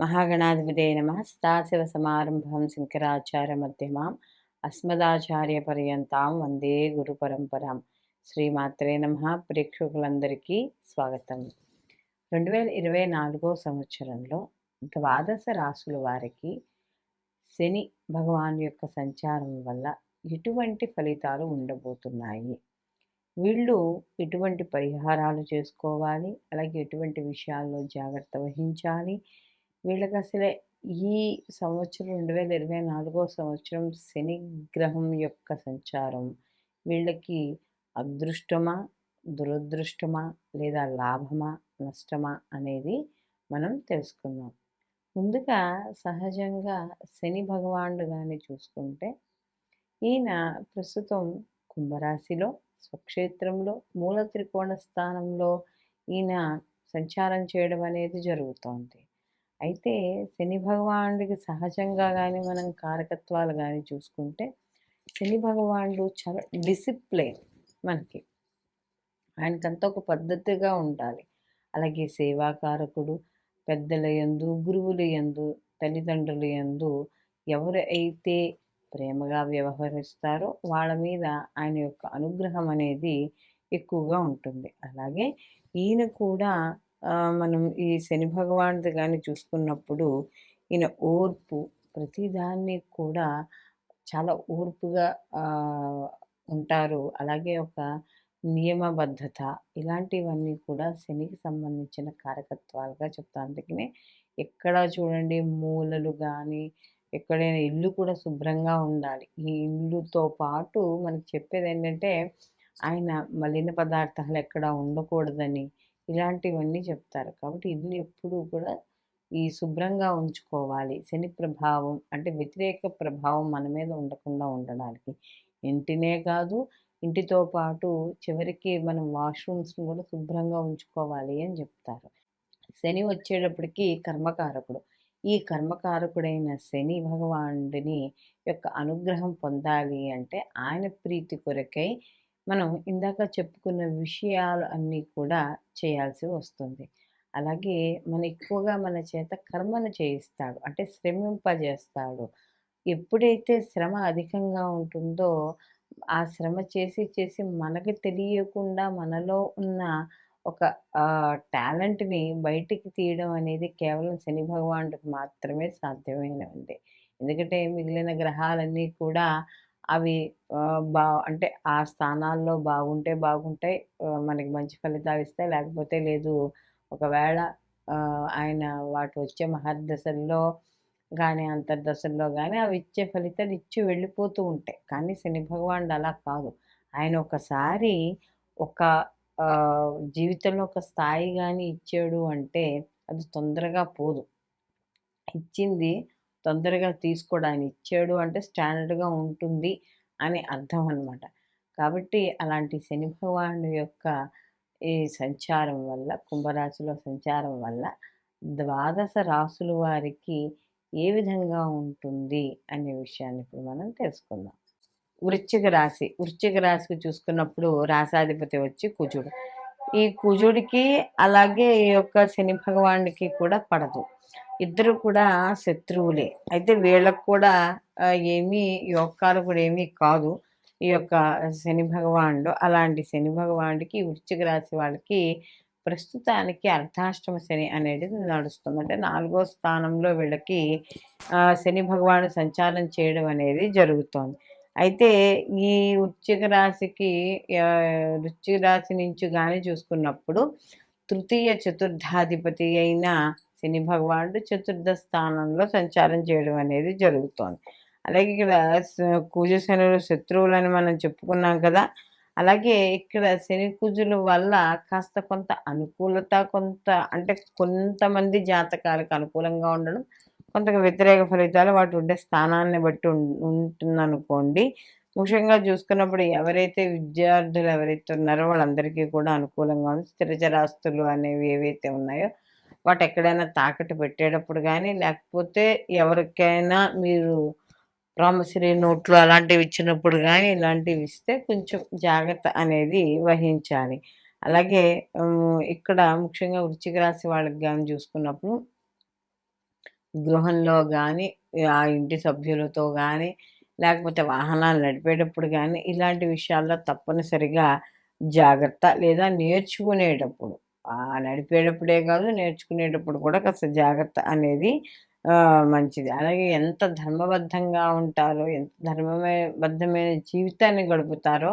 మహాగణాధిపతే నమ. సదాశివ సమారంభం శంకరాచార్య మధ్యమాం. అస్మదాచార్య పర్యంతాం. వందే గురు పరంపరాం. శ్రీమాత్రే నమ. ప్రేక్షకులందరికీ స్వాగతం. రెండు వేల ఇరవై నాలుగో సంవత్సరంలో ద్వాదశ రాసుల వారికి శని భగవాన్ యొక్క సంచారం వల్ల ఎటువంటి ఫలితాలు ఉండబోతున్నాయి. వీళ్ళు ఎటువంటి పరిహారాలు చేసుకోవాలి. అలాగే ఎటువంటి విషయాల్లో జాగ్రత్త వహించాలి. వీళ్ళకి అసలే ఈ సంవత్సరం రెండు వేల ఇరవై నాలుగో సంవత్సరం శని గ్రహం యొక్క సంచారం. వీళ్ళకి అదృష్టమా దురదృష్టమా లేదా లాభమా నష్టమా అనేది మనం తెలుసుకుందాం. ముందుగా సహజంగా శని భగవానుడు కానీ చూసుకుంటే ఈయన ప్రస్తుతం కుంభరాశిలో స్వక్షేత్రంలో మూల త్రికోణ స్థానంలో ఈయన సంచారం చేయడం అనేది జరుగుతోంది. అయితే శని భగవానుడికి సహజంగా కానీ మనం కారకత్వాలు కానీ చూసుకుంటే శని భగవానుడు చాలా డిసిప్లైన్ మనకి. ఆయనకంతా ఒక పద్ధతిగా ఉండాలి. అలాగే సేవాకారకుడు పెద్దల యందు గురువుల యందు తల్లిదండ్రుల యందు ఎవరు అయితే ప్రేమగా వ్యవహరిస్తారో వాళ్ళ మీద ఆయన యొక్క అనుగ్రహం అనేది ఎక్కువగా ఉంటుంది. అలాగే ఈయన కూడా మనం ఈ శని భగవానుడి కానీ చూసుకున్నప్పుడు ఈయన ఓర్పు ప్రతిదాన్ని కూడా చాలా ఓర్పుగా ఉంటారు. అలాగే ఒక నియమబద్ధత ఇలాంటివన్నీ కూడా శనికి సంబంధించిన కారకత్వాలుగా చెప్తాను అందుకనే ఎక్కడ చూడండి మూలలు కానీ ఎక్కడైనా ఇల్లు కూడా శుభ్రంగా ఉండాలి. ఈ ఇల్లుతో పాటు మనకి చెప్పేది ఏంటంటే ఆయన మలిన పదార్థాలు ఎక్కడ ఉండకూడదని ఇలాంటివన్నీ చెప్తారు. కాబట్టి ఇల్లు ఎప్పుడూ కూడా ఈ శుభ్రంగా ఉంచుకోవాలి. శని ప్రభావం అంటే వ్యతిరేక ప్రభావం మన మీద ఉండకుండా ఉండడానికి. ఇంటినే కాదు ఇంటితో పాటు చివరికి మనం వాష్రూమ్స్ని కూడా శుభ్రంగా ఉంచుకోవాలి అని చెప్తారు. శని వచ్చేటప్పటికి కర్మకారకుడు. ఈ కర్మకారకుడైన శని భగవానుడిని యొక్క అనుగ్రహం పొందాలి అంటే ఆయన ప్రీతి కొరకై మనం ఇందాక చెప్పుకున్న విషయాలు అన్నీ కూడా చేయాల్సి వస్తుంది. అలాగే మన ఎక్కువగా మన చేత కర్మను చేయిస్తాడు. అంటే శ్రమింపజేస్తాడు. ఎప్పుడైతే శ్రమ అధికంగా ఉంటుందో ఆ శ్రమ చేసి చేసి మనకి తెలియకుండా మనలో ఉన్న ఒక టాలెంట్ని బయటికి తీయడం అనేది కేవలం శని భగవానుడికి మాత్రమే సాధ్యమైనది ఎందుకంటే మిగిలిన గ్రహాలన్నీ కూడా అవి బా అంటే ఆ స్థానాల్లో బాగుంటే బాగుంటాయి. మనకి మంచి ఫలితాలు ఇస్తాయి. లేకపోతే లేదు ఒకవేళ ఆయన వాటి వచ్చే మహర్దశల్లో కానీ అంతర్దశల్లో కానీ అవి ఇచ్చే ఫలితాలు ఇచ్చి వెళ్ళిపోతూ ఉంటాయి. కానీ శని భగవానుడు అలా కాదు. ఆయన ఒకసారి ఒక జీవితంలో ఒక స్థాయి కానీ ఇచ్చాడు అంటే అది తొందరగా పోదు. ఇచ్చింది తొందరగా తీసుకోడు. ఆయన ఇచ్చాడు అంటే స్టాండర్డ్గా ఉంటుంది అని అర్థం అనమాట కాబట్టి అలాంటి శని భగవానుడి యొక్క ఈ సంచారం వల్ల కుంభరాశిలో సంచారం వల్ల ద్వాదశ రాసుల వారికి ఏ విధంగా ఉంటుంది అనే విషయాన్ని ఇప్పుడు మనం తెలుసుకుందాం. వృశ్చిక రాశి వృశ్చిక రాశికి చూసుకున్నప్పుడు రాసాధిపతి వచ్చి కుజుడు. ఈ కుజుడికి అలాగే ఈ యొక్క శని భగవానుడికి కూడా పడదు. ఇద్దరు కూడా శత్రువులే. అయితే వీళ్ళకు కూడా ఏమీ యోగాలు కూడా ఏమీ కాదు. ఈ యొక్క శని భగవానుడు అలాంటి శని భగవానుడికి వృశ్చిక రాశి వాళ్ళకి ప్రస్తుతానికి అర్ధాష్టమ శని అనేది నడుస్తుంది. అంటే నాలుగో స్థానంలో వీళ్ళకి శని భగవాను సంచారం చేయడం అనేది జరుగుతోంది. అయితే ఈ వృశ్చిక రాశికి వృశ్చిక రాశి నుంచి కానీ చూసుకున్నప్పుడు తృతీయ చతుర్థాధిపతి అయిన శని భగవానుడు చతుర్థ స్థానంలో సంచారం చేయడం అనేది జరుగుతోంది. అలాగే ఇక్కడ స- కుజ శనులు శత్రువులని మనం చెప్పుకున్నాం కదా. అలాగే ఇక్కడ శని కుజుల వల్ల కాస్త కొంత అనుకూలత కొంత అంటే కొంతమంది జాతకాలకు అనుకూలంగా ఉండడం కొంత వ్యతిరేక ఫలితాలు వాటి ఉండే స్థానాన్ని బట్టి ఉం- ఉంటుందనుకోండి. ముఖ్యంగా చూసుకున్నప్పుడు ఎవరైతే విద్యార్థులు ఎవరైతే ఉన్నారో వాళ్ళందరికీ కూడా అనుకూలంగా ఉంది. స్థిరచరాస్తులు అనేవి ఏవైతే ఉన్నాయో వాటి ఎక్కడైనా తాకట్టు పెట్టేటప్పుడు కానీ లేకపోతే ఎవరికైనా మీరు ప్రామిసరీ నోట్లు అలాంటివి ఇచ్చినప్పుడు కానీ ఇలాంటివి ఇస్తే కొంచెం జాగ్రత్త అనేది వహించాలి. అలాగే ఇక్కడ ముఖ్యంగా వృచ్చిక రాశి వాళ్ళకి కానీ చూసుకున్నప్పుడు గృహంలో కానీ ఆ ఇంటి సభ్యులతో కానీ లేకపోతే వాహనాలు నడిపేటప్పుడు కానీ ఇలాంటి విషయాల్లో తప్పనిసరిగా జాగ్రత్త లేదా నేర్చుకునేటప్పుడు. నడిపేటప్పుడే కాదు నేర్చుకునేటప్పుడు కూడా కాస్త జాగ్రత్త అనేది మంచిది. అలాగే ఎంత ధర్మబద్ధంగా ఉంటారో ఎంత ధర్మమే బద్ధమైన జీవితాన్ని గడుపుతారో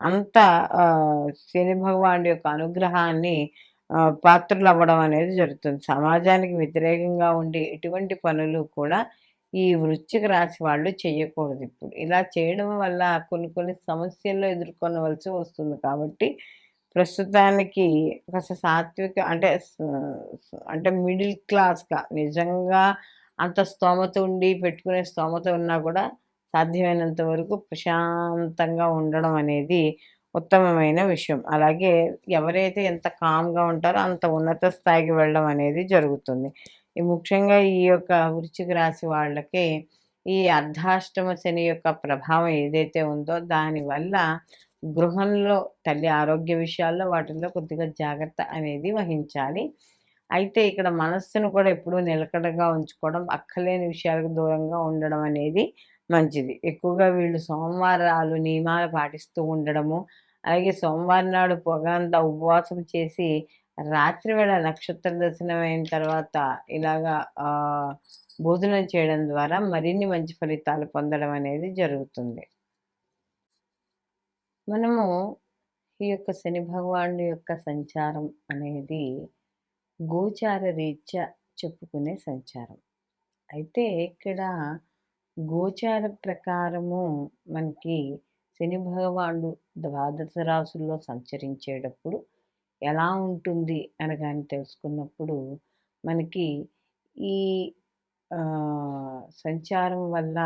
అంత శని భగవానుడి యొక్క అనుగ్రహాన్ని పాత్రలు అవ్వడం అనేది జరుగుతుంది. సమాజానికి వ్యతిరేకంగా ఉండే ఎటువంటి పనులు కూడా ఈ వృశ్చిక రాశి వాళ్ళు చేయకూడదు ఇప్పుడు. ఇలా చేయడం వల్ల కొన్ని కొన్ని సమస్యల్లో ఎదుర్కొనవలసి వస్తుంది కాబట్టి ప్రస్తుతానికి కాస్త సాత్విక అంటే అంటే మిడిల్ క్లాస్గా నిజంగా అంత స్తోమత ఉండి పెట్టుకునే స్తోమత ఉన్నా కూడా సాధ్యమైనంత వరకు ప్రశాంతంగా ఉండడం అనేది ఉత్తమమైన విషయం. అలాగే ఎవరైతే ఎంత కామ్గా ఉంటారో అంత ఉన్నత స్థాయికి వెళ్ళడం అనేది జరుగుతుంది. ముఖ్యంగా ఈ యొక్క వృశ్చిక రాశి వాళ్ళకి ఈ అర్ధాష్టమ శని యొక్క ప్రభావం ఏదైతే ఉందో దానివల్ల గృహంలో తల్లి ఆరోగ్య విషయాల్లో వాటిల్లో కొద్దిగా జాగ్రత్త అనేది వహించాలి. అయితే ఇక్కడ మనస్సును కూడా ఎప్పుడూ నిలకడగా ఉంచుకోవడం అక్కలేని విషయాలకు దూరంగా ఉండడం అనేది మంచిది. ఎక్కువగా వీళ్ళు సోమవారాలు నియమాలు పాటిస్తూ ఉండడము అలాగే సోమవారం నాడు పొగంతా ఉపవాసం చేసి రాత్రి వేళ నక్షత్ర దర్శనం అయిన తర్వాత ఇలాగా భోజనం చేయడం ద్వారా మరిన్ని మంచి ఫలితాలు పొందడం అనేది జరుగుతుంది. మనము ఈ యొక్క శని భగవానుడి యొక్క సంచారం అనేది గోచార రీత్యా చెప్పుకునే సంచారం. అయితే ఇక్కడ గోచార ప్రకారము మనకి శని భగవానుడు ద్వాదశ రాసుల్లో సంచరించేటప్పుడు ఎలా ఉంటుంది అనగాని తెలుసుకున్నప్పుడు మనకి ఈ సంచారం వల్ల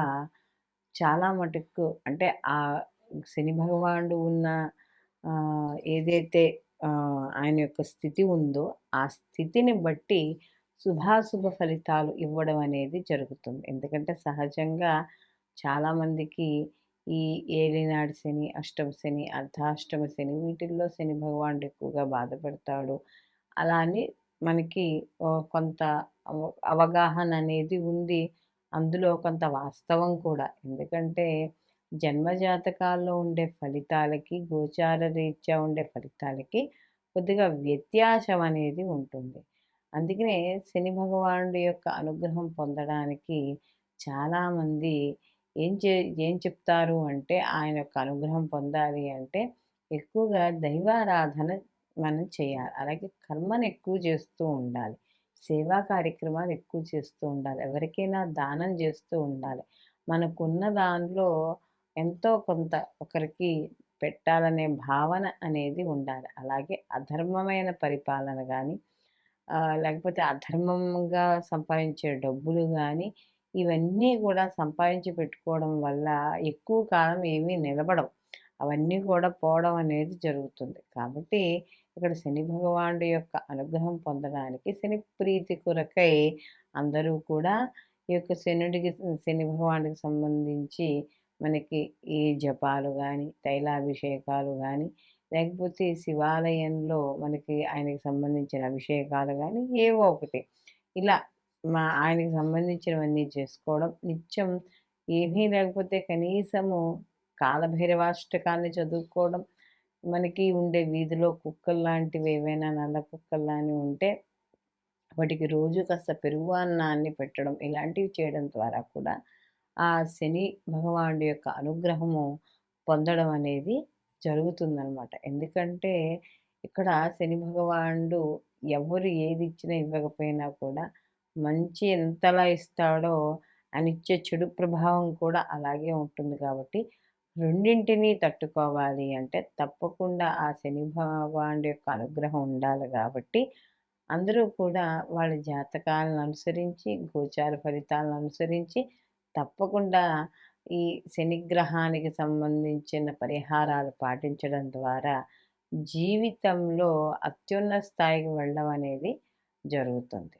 చాలా మటుకు అంటే ఆ శని భగవానుడు ఉన్న ఏదైతే ఆయన యొక్క స్థితి ఉందో ఆ స్థితిని బట్టి శుభాశుభ ఫలితాలు ఇవ్వడం అనేది జరుగుతుంది. ఎందుకంటే సహజంగా చాలామందికి ఈ ఏలినాడు శని అష్టమ శని అర్ధాష్టమ శని వీటిల్లో శని భగవానుడు ఎక్కువగా బాధపడతాడు. అలా అని మనకి కొంత అవగాహన అనేది ఉంది. అందులో కొంత వాస్తవం కూడా. ఎందుకంటే జన్మజాతకాల్లో ఉండే ఫలితాలకి గోచార రీత్యా ఉండే ఫలితాలకి కొద్దిగా వ్యత్యాసం అనేది ఉంటుంది. అందుకనే శని భగవానుడి యొక్క అనుగ్రహం పొందడానికి చాలామంది ఏం చే ఏం చెప్తారు అంటే ఆయన యొక్క అనుగ్రహం పొందాలి అంటే ఎక్కువగా దైవారాధన మనం చేయాలి. అలాగే కర్మను ఎక్కువ చేస్తూ ఉండాలి. సేవా కార్యక్రమాలు ఎక్కువ చేస్తూ ఉండాలి. ఎవరికైనా దానం చేస్తూ ఉండాలి. మనకున్న దానిలో ఎంతో కొంత ఒకరికి పెట్టాలనే భావన అనేది ఉండాలి. అలాగే అధర్మమైన పరిపాలన కానీ లేకపోతే అధర్మంగా సంపాదించే డబ్బులు కానీ ఇవన్నీ కూడా సంపాదించి పెట్టుకోవడం వల్ల ఎక్కువ కాలం ఏమీ నిలబడవు. అవన్నీ కూడా పోవడం అనేది జరుగుతుంది. కాబట్టి ఇక్కడ శని భగవానుడి యొక్క అనుగ్రహం పొందడానికి శని ప్రీతి కొరకై అందరూ కూడా ఈ యొక్క శనుడికి శని భగవానుడికి సంబంధించి మనకి ఈ జపాలు కానీ తైలాభిషేకాలు కానీ లేకపోతే శివాలయంలో మనకి ఆయనకి సంబంధించిన అభిషేకాలు కానీ ఏవో ఒకటి. ఇలా మా ఆయనకి సంబంధించినవన్నీ చేసుకోవడం. నిత్యం ఏమీ లేకపోతే కనీసము కాలభైరవాష్టకాన్ని చదువుకోవడం. మనకి ఉండే వీధిలో కుక్కలు లాంటివి ఏవైనా నల్ల కుక్కలు లాంటివి ఉంటే వాటికి రోజు కాస్త పెరుగు అన్నాన్ని పెట్టడం ఇలాంటివి చేయడం ద్వారా కూడా ఆ శని భగవానుడి యొక్క అనుగ్రహము పొందడం అనేది జరుగుతుందనమాట ఎందుకంటే ఇక్కడ శని భగవానుడు ఎవరు ఏది ఇచ్చినా ఇవ్వకపోయినా కూడా మంచి ఎంతలా ఇస్తాడో అనిచ్చే ఇచ్చే చెడు ప్రభావం కూడా అలాగే ఉంటుంది కాబట్టి రెండింటినీ తట్టుకోవాలి అంటే తప్పకుండా ఆ శని భగవానుడి యొక్క అనుగ్రహం ఉండాలి కాబట్టి అందరూ కూడా వాళ్ళ జాతకాలను అనుసరించి గోచార ఫలితాలను అనుసరించి తప్పకుండా ఈ శనిగ్రహానికి సంబంధించిన పరిహారాలు పాటించడం ద్వారా జీవితంలో అత్యున్నత స్థాయికి వెళ్ళడం అనేది జరుగుతుంది.